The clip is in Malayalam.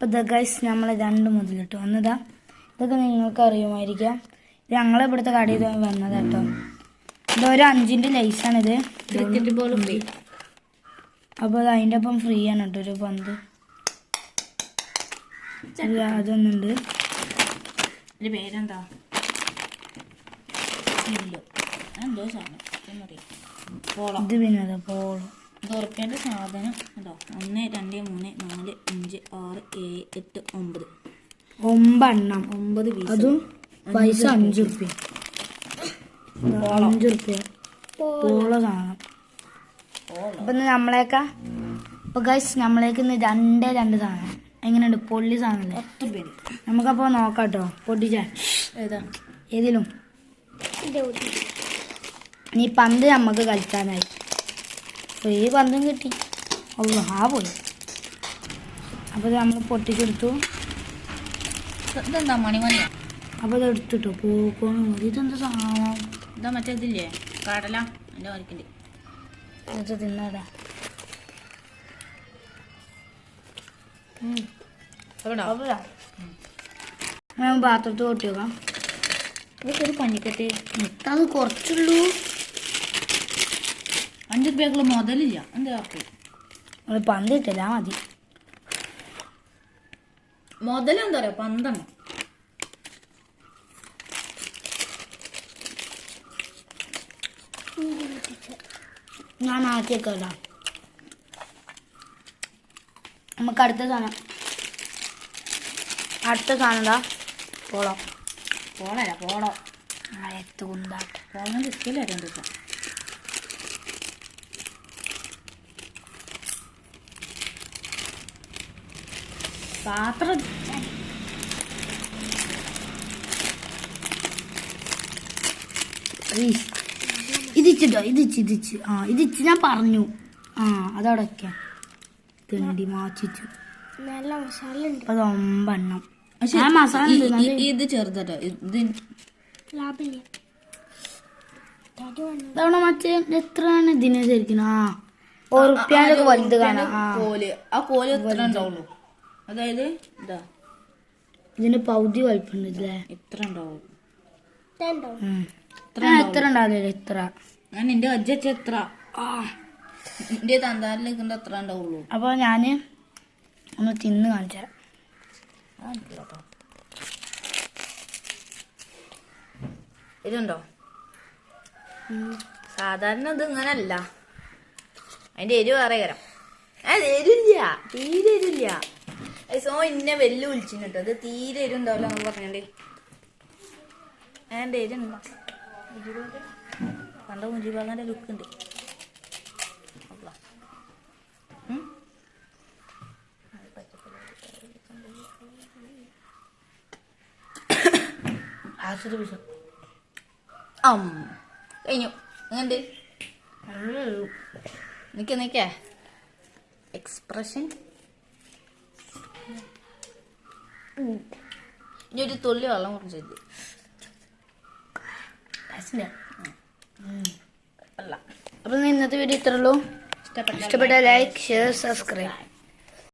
അപ്പോൾ ഇതൊക്കെ ഗൈസ് നമ്മൾ രണ്ട് മുതൽ കേട്ടോ. ഒന്നിതാ ഇതൊക്കെ നിങ്ങൾക്ക് അറിയുമായിരിക്കാം. ഞങ്ങളെ ഇവിടുത്തെ കടയിൽ വന്നത് കേട്ടോ. ഇത് ഒരു അഞ്ചിന്റെ ലൈസാണിത് ക്രിക്കറ്റ് ബോൾ ഫ്രീ അപ്പോൾ അത് അതിന്റെ ഒപ്പം ഫ്രീ ആണ് കേട്ടോ ഒരു പന്ത്. അതൊന്നുണ്ട്. പേരെന്താ? ഇത് പിന്നെ പോളോ. ഉറപ്പേന്റെ സാധനം കേട്ടോ ഒന്ന് രണ്ട് മൂന്ന് നാല് അഞ്ച് ആറ് ഏഴ് എട്ട് ഒമ്പത്. ഒമ്പെണ്ണം. ഒമ്പത് പീസ്. അതും പൈസ അഞ്ച് റുപ്യ അഞ്ച് റുപ്യ പോളോ സാധനം. അപ്പൊ നമ്മളേക്ക അപ്പൊ ഗൈസ് നമ്മളേക്ക് ഇന്ന് രണ്ടേ രണ്ട് സാധനം. എങ്ങനെയുണ്ട്? പൊള്ളി സാധനം പത്ത് രൂപ നമുക്കപ്പോ നോക്കാം കേട്ടോ പൊട്ടിച്ചാൽ ഏതാ? ഏതിലും? നീ പന്ത് നമുക്ക് കളിക്കാനായി. ഈ പന്തും കിട്ടി. ഓ ആ പോയി. അപ്പോൾ നമ്മൾ പൊട്ടിച്ചെടുത്തു. ഇതെന്താ മണിമണിയാ അപ്പോൾ ഇത് എടുത്തിട്ടു. പൂക്കോണ് ഇതെന്താ സാധനം? ഇതാ മറ്റേ ഇതില്ലേ? കടല. എന്റെ മരിക്കണ്ട് എന്നിട്ട് തിന്നാടാ. ബാത്രൂമത്ത് പാത്രത്തിൽ കൊട്ടി ഇതൊക്കെ ഒരു പഞ്ഞിക്കട്ട്. അത് കുറച്ചുള്ളൂ. അഞ്ച് രൂപയ്ക്കുള്ള മുതലില്ല. എന്താ കാപ്പി അത് പന്ത് ഇട്ടില്ല മതി. മുതലെന്താ പറയാ? പന്തെണ്ണം. ഞാൻ ആക്കിയൊക്കെ നമുക്ക് അടുത്ത സാധനം. അടുത്ത സാധനം എന്താ? പോളോ. പോളല്ല പോളോ. ആ കുന്താട്ട്. പോളം കിട്ടില്ല രണ്ട് പാത്രം. ഇതിച്ചിട്ടോ ഇതിച്ച് ഇതിച്ച്. ആ ഇതിച്ച് ഞാൻ പറഞ്ഞു. ആ അതടയ്ക്കാം തിണ്ടി മാച്ചിച്ചു നല്ല മസാല ഉണ്ട് അത് ഒമ്പെണ്ണം. പക്ഷെ ആ മസാല ഇത് ചെറുതട്ടോ ഇത് ലാഭില്ല മറ്റേ എത്രയാണ് ഇതിന് ശരിക്കും? ആ ഉറുപ്പ്യാന്റെ ഒക്കെ വലുത് കാണാം. ആ കോൽ. ആ കോൽ എത്ര ഉണ്ടാവുള്ളൂ അതായത് ഇതാ. ഇതിന് പൗതി വലിപ്പുണ്ട് ഇല്ലേ? ഇത്ര ഉണ്ടാവും. ഇത്ര ഉണ്ടാവില്ല ഇത്ര. ഞാൻ എന്റെ അജ്ജച്ച എത്ര എന്റെ തന്താരിൽ നിൽക്കുന്ന എത്ര ഉണ്ടാവുള്ളൂ. അപ്പൊ ഞാൻ ഒന്ന് തിന്ന് കാണിച്ചാ. ഇതുണ്ടോ? സാധാരണ ഇത് ഇങ്ങനല്ല. അതിന്റെ എരിവ് വേറെ കരം അത് എരില്ല തീരെ എരില്ല സോ എന്നെ വെല്ലു വിളിച്ചിന് കേട്ടോ അത് തീരെ എരുണ്ടാവില്ല എന്ന് പറഞ്ഞേ അതിന്റെ പണ്ട പണ്ട മുജിബാഗാന്റെ ലുക്ക് ഉണ്ട്. ആസിഡ് വിഷം. അം. കഴിഞ്ഞു. എങ്ങണ്ട് നിക്ക നിക്ക. എക്സ്പ്രഷൻ. ഇനി ഒരു തുള്ളി വെള്ളം കുറച്ച് അല്ല അപ്പൊ ഇന്നത്തെ വീഡിയോ ഇത്രയുള്ളൂ ഇഷ്ടപ്പെട്ട ഇഷ്ടപ്പെട്ട ലൈക്ക് ഷെയർ സബ്സ്ക്രൈബ്